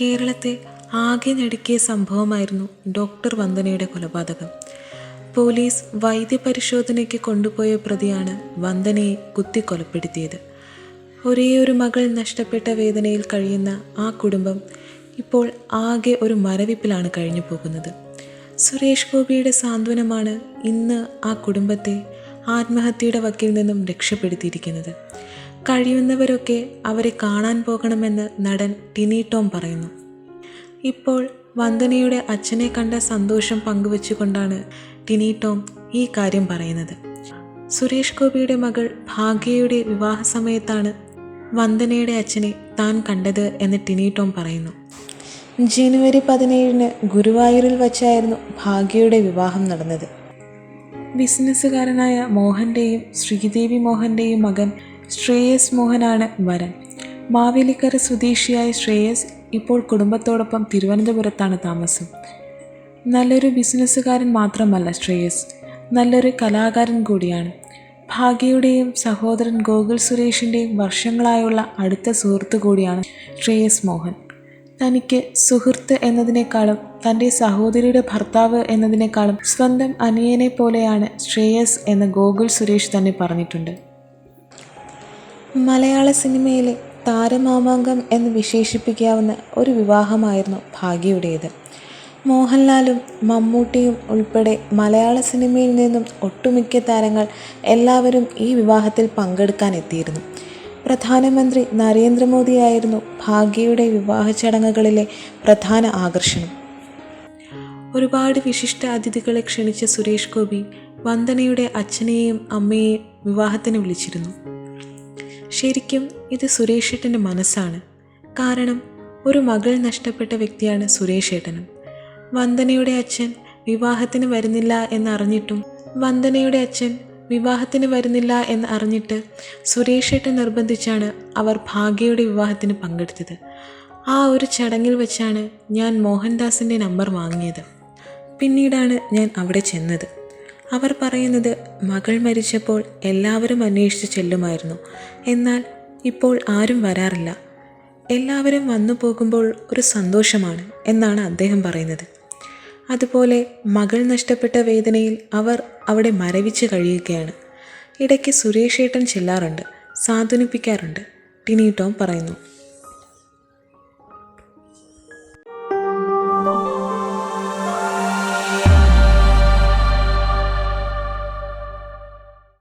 കേരളത്തെ ആകെ ഞെടുക്കിയ സംഭവമായിരുന്നു ഡോക്ടർ വന്ദനയുടെ കൊലപാതകം. പോലീസ് വൈദ്യപരിശോധനയ്ക്ക് കൊണ്ടുപോയ പ്രതിയാണ് വന്ദനയെ കുത്തിക്കൊലപ്പെടുത്തിയത്. ഒരു മകൾ നഷ്ടപ്പെട്ട വേദനയിൽ കഴിയുന്ന ആ കുടുംബം ഇപ്പോൾ ആകെ ഒരു മരവിപ്പിലാണ് കഴിഞ്ഞു പോകുന്നത്. സുരേഷ് ഗോപിയുടെ സാന്ത്വനമാണ് ഇന്ന് ആ കുടുംബത്തെ ആത്മഹത്യയുടെ വക്കിൽ നിന്നും രക്ഷപ്പെടുത്തിയിരിക്കുന്നത്. കഴിയുന്നവരൊക്കെ അവരെ കാണാൻ പോകണമെന്ന് നടൻ ടിനി ടോം പറയുന്നു. ഇപ്പോൾ വന്ദനയുടെ അച്ഛനെ കണ്ട സന്തോഷം പങ്കുവച്ചുകൊണ്ടാണ് ടിനി ടോം ഈ കാര്യം പറയുന്നത്. സുരേഷ് ഗോപിയുടെ മകൾ ഭാഗ്യയുടെ വിവാഹ സമയത്താണ് വന്ദനയുടെ അച്ഛനെ താൻ കണ്ടത് എന്ന് ടിനി ടോം പറയുന്നു. ജനുവരി പതിനേഴിന് ഗുരുവായൂരിൽ വച്ചായിരുന്നു ഭാഗ്യയുടെ വിവാഹം നടന്നത്. ബിസിനസ്സുകാരനായ മോഹന്റെയും ശ്രീദേവി മോഹന്റെയും മകൻ ശ്രേയസ് മോഹനാണ് വരൻ. മാവേലിക്കര സ്വദേശിയായ ശ്രേയസ് ഇപ്പോൾ കുടുംബത്തോടൊപ്പം തിരുവനന്തപുരത്താണ് താമസം. നല്ലൊരു ബിസിനസ്സുകാരൻ മാത്രമല്ല ശ്രേയസ്. നല്ലൊരു കലാകാരൻ കൂടിയാണ്. ഭാഗ്യയുടെയും സഹോദരൻ ഗോകുൽ സുരേഷിന്റെയും വർഷങ്ങളായുള്ള അടുത്ത സുഹൃത്തു കൂടിയാണ് ശ്രേയസ് മോഹൻ. തനിക്ക് സുഹൃത്ത് എന്നതിനേക്കാളും തന്റെ സഹോദരിയുടെ ഭർത്താവ് എന്നതിനേക്കാളും സ്വന്തം അനിയനെ പോലെയാണ് ശ്രേയസ് എന്ന് ഗോകുൽ സുരേഷ് തന്നെ പറഞ്ഞിട്ടുണ്ട്. മലയാള സിനിമയിലെ താരമാമാങ്കം എന്ന് വിശേഷിപ്പിക്കാവുന്ന ഒരു വിവാഹമായിരുന്നു ഭാഗ്യയുടേത്. മോഹൻലാലും മമ്മൂട്ടിയും ഉൾപ്പെടെ മലയാള സിനിമയിൽ നിന്നും ഒട്ടുമിക്ക താരങ്ങൾ എല്ലാവരും ഈ വിവാഹത്തിൽ പങ്കെടുക്കാൻ എത്തിയിരുന്നു പ്രധാനമന്ത്രി നരേന്ദ്രമോദിയായിരുന്നു ഭാഗ്യയുടെ വിവാഹ ചടങ്ങുകളിലെ പ്രധാന ആകർഷണം. ഒരുപാട് വിശിഷ്ട അതിഥികളെ ക്ഷണിച്ച സുരേഷ് ഗോപി വന്ദനയുടെ അച്ഛനെയും അമ്മയെയും വിവാഹത്തിന് വിളിച്ചിരുന്നു. ശരിക്കും ഇത് സുരേഷ് ഏട്ടന്റെ മനസ്സാണ്. കാരണം ഒരു മകൾ നഷ്ടപ്പെട്ട വ്യക്തിയാണ് സുരേഷ് ഏട്ടനും വന്ദനയുടെ അച്ഛൻ വിവാഹത്തിന് വരുന്നില്ല എന്നറിഞ്ഞിട്ടും വന്ദനയുടെ അച്ഛൻ വിവാഹത്തിന് വരുന്നില്ല എന്ന് അറിഞ്ഞിട്ട് സുരേഷ് ഏട്ടൻ നിർബന്ധിച്ചാണ് അവർ ഭാഗ്യയുടെ വിവാഹത്തിന് പങ്കെടുത്തത്. ആ ഒരു ചടങ്ങിൽ വെച്ചാണ് ഞാൻ മോഹൻദാസിന്റെ നമ്പർ വാങ്ങിയത്. പിന്നീടാണ് ഞാൻ അവിടെ ചെന്നത്. അവർ പറയുന്നത് മകൾ മരിച്ചപ്പോൾ എല്ലാവരും അന്വേഷിച്ച് ചെല്ലുമായിരുന്നു. എന്നാൽ ഇപ്പോൾ ആരും വരാറില്ല. എല്ലാവരും വന്നു പോകുമ്പോൾ ഒരു സന്തോഷമാണ് എന്നാണ് അദ്ദേഹം പറയുന്നത്. അതുപോലെ മകൾ നഷ്ടപ്പെട്ട വേദനയിൽ അവർ അവിടെ മരവിച്ച് കഴിയുകയാണ്. ഇടയ്ക്ക് സുരേഷ് ഏട്ടൻ ചെല്ലാറുണ്ട് സാന്ത്വനിപ്പിക്കാറുണ്ട് ടിനി ടോം പറയുന്നു.